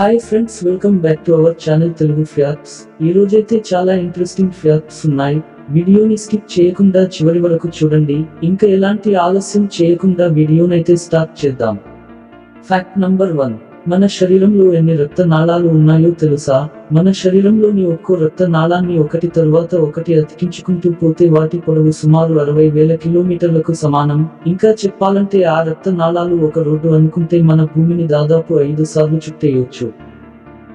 Hi friends welcome back to our channel Telugu facts ఈ రోజైతే చాలా ఇంట్రెస్టింగ్ ఫ్యాక్ట్స్ ఉన్నాయి. వీడియోని స్కిప్ చేయకుండా చివరి వరకు చూడండి. ఇంకా ఎలాంటి ఆలస్యం చేయకుండా వీడియోనైతే స్టార్ట్ చేద్దాం. ఫ్యాక్ట్ నంబర్ వన్ మన శరీరంలో ఎన్ని రక్త నాళాలు ఉన్నాయో తెలుసా? మన శరీరంలోని ఒక్కో రక్త నాళాన్ని ఒకటి తరువాత ఒకటి అతికించుకుంటూ పోతే వాటి పొడవు సుమారు అరవై వేల కిలోమీటర్లకు సమానం. ఇంకా చెప్పాలంటే ఆ రక్త నాళాలు ఒక రోడ్డు అనుకుంటే మన భూమిని దాదాపు ఐదు సార్లు చుట్టేయొచ్చు.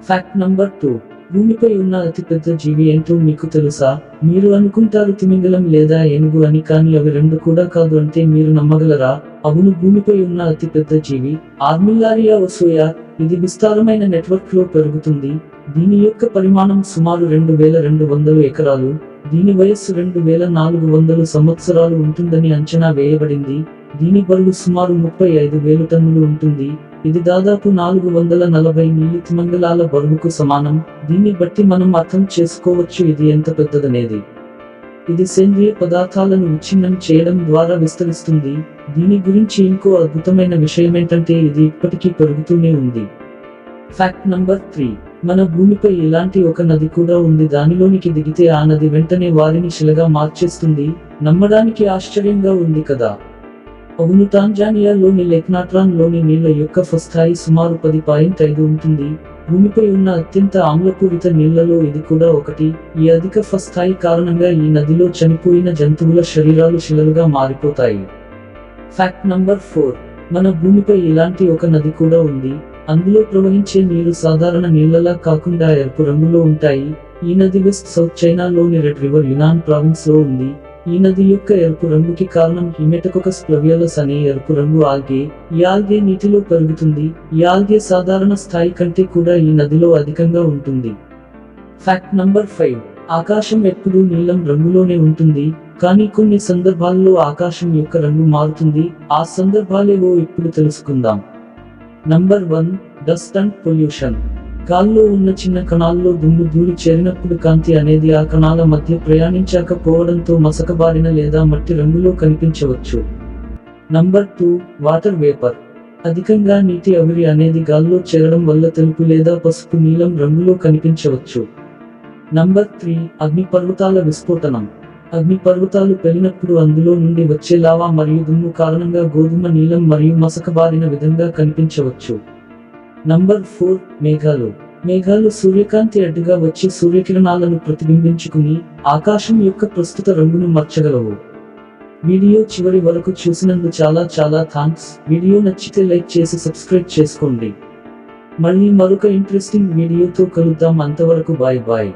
ఫ్యాక్ట్ నంబర్ టూ భూమిపై ఉన్న అతిపెద్ద జీవి ఏంటో మీకు తెలుసా? మీరు అనుకుంటారు తిమింగలం లేదా ఏనుగు అని కానీ అవి రెండు కూడా కాదు అంటే మీరు నమ్మగలరా? అవును భూమిపై ఉన్న అతిపెద్ద జీవి ఆర్మిల్లారియా ఒసోయా ఇది విస్తారమైన నెట్వర్క్లో పెరుగుతుంది. దీని యొక్క పరిమాణం సుమారు రెండు వేల రెండు వందలు ఎకరాలు దీని వయస్సు రెండు వేల నాలుగు వందలు సంవత్సరాలు ఉంటుందని అంచనా వేయబడింది. దీని బరువు సుమారు ముప్పై ఐదు వేలు టన్నులు ఉంటుంది. ఇది దాదాపు నాలుగు వందల నలభై నీలి తిమంగళాల బరువుకు సమానం. దీన్ని బట్టి మనం అర్థం చేసుకోవచ్చు ఇది ఎంత పెద్దదనేది. ఇది సేంద్రియ పదార్థాలను విచ్ఛిన్నం చేయడం ద్వారా విస్తరిస్తుంది. దీని గురించి ఇంకో అద్భుతమైన విషయమేంటంటే ఇది ఇప్పటికీ పెరుగుతూనే ఉంది. ఫ్యాక్ట్ నంబర్ త్రీ మన భూమిపై ఇలాంటి ఒక నది కూడా ఉంది. దానిలోనికి దిగితే ఆ నది వెంటనే వారిని శిలగా మార్చేస్తుంది. నమ్మడానికి ఆశ్చర్యంగా ఉంది కదా. అవును టాంజానియాలోని లెక్నాట్రాన్లోని నీళ్ళ యొక్క ఫస్థాయి సుమారు పది పాయింట్ ఐదు ఉంటుంది. భూమిపై ఉన్న అత్యంత ఆమ్లపూరిత నీళ్ళలో ఇది కూడా ఒకటి. ఈ అధిక ఫస్థాయి కారణంగా ఈ నదిలో చనిపోయిన జంతువుల శరీరాలు శిలలుగా మారిపోతాయి. ఫ్యాక్ట్ నంబర్ ఫోర్ మన భూమిపై ఇలాంటి ఒక నది కూడా ఉంది. అందులో ప్రవహించే నీరు సాధారణ నీళ్ళలా కాకుండా ఎరుపు రంగులో ఉంటాయి. ఈ నది వెస్ట్ సౌత్ చైనాలోని రెడ్ రివర్ యునాన్ ప్రావిన్స్లో ఉంది. ఈ నది యొక్క ఎరుపు రంగుకి కారణం హిమెటకొకస్ ప్లవియలస్ అనే ఎరుపు రంగు ఆల్గే. ఈ ఆల్గే నీటిలో పెరుగుతుంది. ఈ ఆల్గే సాధారణ స్థాయి కంటే కూడా ఈ నదిలో అధికంగా ఉంటుంది. ఫ్యాక్ట్ నంబర్ ఫైవ్ ఆకాశం ఎప్పుడూ నీలం రంగులోనే ఉంటుంది. కానీ కొన్ని సందర్భాల్లో ఆకాశం యొక్క రంగు మారుతుంది. ఆ సందర్భాలేవో ఇప్పుడు తెలుసుకుందాం. Number one dust and pollution గాల్లో ఉన్న చిన్న కణాల్లో దుమ్ము ధూళి చేరినప్పుడు కాంతి అనేది ఆ కణాల మధ్య ప్రయాణించకపోవడంతో మసకబారిన లేదా మట్టి రంగులో కనిపించవచ్చు. Number two water vapour. అధికంగా నీటి ఆవిరి అనేది గాల్లో చేరడం వల్ల తెలుపు లేదా పసుపు నీలం రంగులో కనిపించవచ్చు. Number three అగ్నిపర్వతాల విస్ఫోటనం. అగ్నిపర్వతాలు పెరిగినప్పుడు అందులో నుండి వచ్చే లావా మరియు దుమ్ము కారణంగా గోధుమ నీలం మరియు మసకబారిన విధంగా కనిపించవచ్చు. నంబర్ ఫోర్ మేఘాలు. మేఘాలు సూర్యకాంతి అడ్డుగా వచ్చి సూర్యకిరణాలను ప్రతిబింబించుకుని ఆకాశం యొక్క ప్రస్తుత రంగును మార్చగలవు. వీడియో చివరి వరకు చూసినందుకు చాలా చాలా థాంక్స్. వీడియో నచ్చితే లైక్ చేసి సబ్స్క్రైబ్ చేసుకోండి. మళ్ళీ మరొక ఇంట్రెస్టింగ్ వీడియోతో కలుద్దాం. అంతవరకు బాయ్ బాయ్.